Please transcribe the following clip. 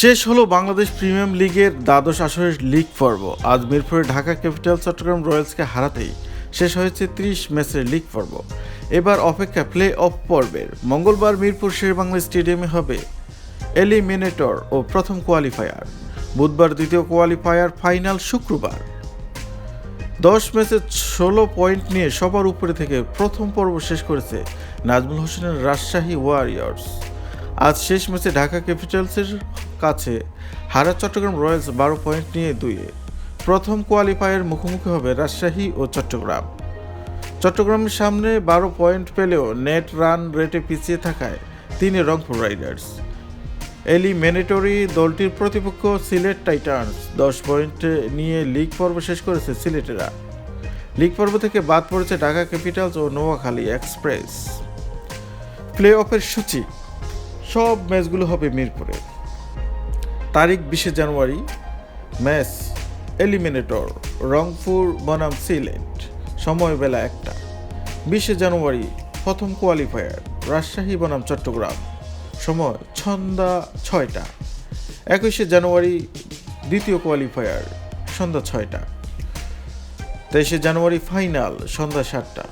শেষ হলো বাংলাদেশ প্রিমিয়াম লিগের দ্বাদশ আসরের লিগ পর্ব। আজ মিরপুরে ঢাকা ক্যাপিটাল চট্টগ্রাম রয়্যালসকে হারাতেই শেষ হয়েছে ত্রিশ ম্যাচের লিগ পর্ব। এবার অপেক্ষা প্লে অফ পর্বের। মঙ্গলবার মিরপুর শেরবাংলা স্টেডিয়ামে হবে এলিমিনেটর ও প্রথম কোয়ালিফায়ার। বুধবার দ্বিতীয় কোয়ালিফায়ার ফাইনাল শুক্রবার। দশ ম্যাচে ষোলো পয়েন্ট নিয়ে সবার উপরে থেকে প্রথম পর্ব শেষ করেছে নাজমুল হোসেনের রাজশাহী ওয়ারিয়র্স। আজ শেষ ম্যাচে ঢাকা ক্যাপিটালসের কাছে হারা চট্টগ্রাম রয়্যালস বারো পয়েন্ট নিয়ে দুইয়ে প্রথম কোয়ালিফায়ার মুখোমুখি হবে রাজশাহী ও চট্টগ্রাম। চট্টগ্রামের সামনে বারো পয়েন্ট পেলেও নেট রান রেটে পিছিয়ে থাকায় তিনে রংপুর রাইডার্স। এলিমিনেটরি দলটির প্রতিপক্ষ সিলেট টাইটান্স দশ পয়েন্ট নিয়ে লিগ পর্ব শেষ করেছে সিলেটেরা। লিগ পর্ব থেকে বাদ পড়েছে ঢাকা ক্যাপিটালস ও নোয়াখালী এক্সপ্রেস। প্লে অফের সূচি। সব ম্যাচগুলো হবে মিরপুরে। তারিখ বিশে জানুয়ারি, ম্যাচ এলিমিনেটর, রংপুর, বনাম, সিলেট সময় বেলা একটা। বিশে জানুয়ারি, প্রথম কোয়ালিফায়ার, রাজশাহী, বনাম, চট্টগ্রাম, সময় সন্ধ্যা ছয়টা। একুশে জানুয়ারি, দ্বিতীয় কোয়ালিফায়ার, সন্ধ্যা ছয়টা। তেইশে জানুয়ারি, ফাইনাল, সন্ধ্যা সাতটা।